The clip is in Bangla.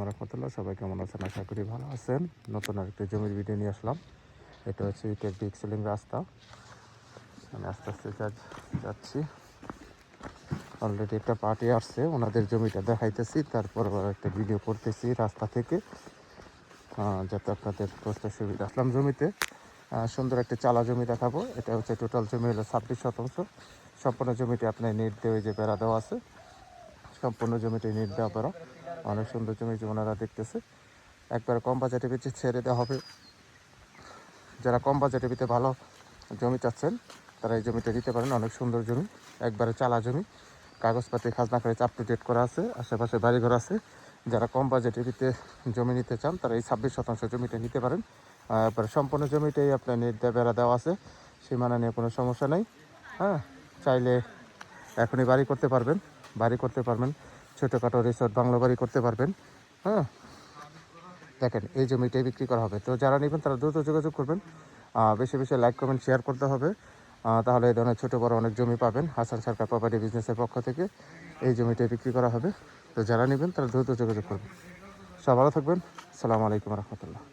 রহমতুল্লাহ সবাই কেমন আছেন? আশা করি ভালো আছেন। নতুন আরেকটি জমির ভিডিও নিয়ে আসলাম। এটা হচ্ছে ইটের ডিক সিলিং রাস্তা। আমি আস্তে আস্তে যাচ্ছি। অলরেডি একটা পার্টি আসছে, ওনাদের জমিটা দেখাইতেছি, তারপর একটা ভিডিও করতেছি রাস্তা থেকে। যাতে আপনাদের বুঝতে সুবিধা আসলাম জমিতে। সুন্দর একটা চালা জমি দেখাবো। এটা হচ্ছে টোটাল জমি হলো ছাব্বিশ শতাংশ। সম্পূর্ণ জমিটি আপনার নেট দিয়ে যে বেড়া দেওয়া আছে। সম্পূর্ণ জমিটি নেট দেওয়া বেড়া অনেক সুন্দর জমি ওনারা দেখতেছে। একবার কম বাজেটে বেঁচে ছেড়ে দেওয়া হবে। যারা কম বাজেটে ভিতরে ভালো জমি চাচ্ছেন, তারা এই জমিটা দিতে পারেন। অনেক সুন্দর জমি, একবারে চালা জমি। কাগজপাতি, খাজনা করে আপ টু ডেট করা আছে, আশেপাশে বাড়িঘর আছে। যারা কম বাজেটের ভিতরে জমি নিতে চান, তারা এই ছাব্বিশ শতাংশ জমিটা নিতে পারেন। এরপরে সম্পূর্ণ জমিটাই আপনার নেট দিয়ে বেড়া দেওয়া আছে। সীমানা নিয়ে কোনো সমস্যা নেই। হ্যাঁ চাইলে এখনই বাড়ি করতে পারবেন। বাড়ি করতে পারবেন, ছোটোখাটো রিসোর্ট বাংলো বাড়ি করতে পারবেন হ্যাঁ? দেখেন, এই জমিটাই বিক্রি করা হবে। তো যারা নেবেন, তারা দ্রুত যোগাযোগ করবেন। বেশি বেশি লাইক কমেন্ট শেয়ার করতে হবে। তাহলে এই ধরনের ছোটো বড় অনেক জমি পাবেন, হাসান সরকার প্রপার্টি বিজনেসের পক্ষ থেকে। এই জমিটাই বিক্রি করা হবে। তো যারা নেবেন, তারা দ্রুত যোগাযোগ করবেন। সব ভালো থাকবেন। সালামু আলাইকুম রহমতুল্লাহ।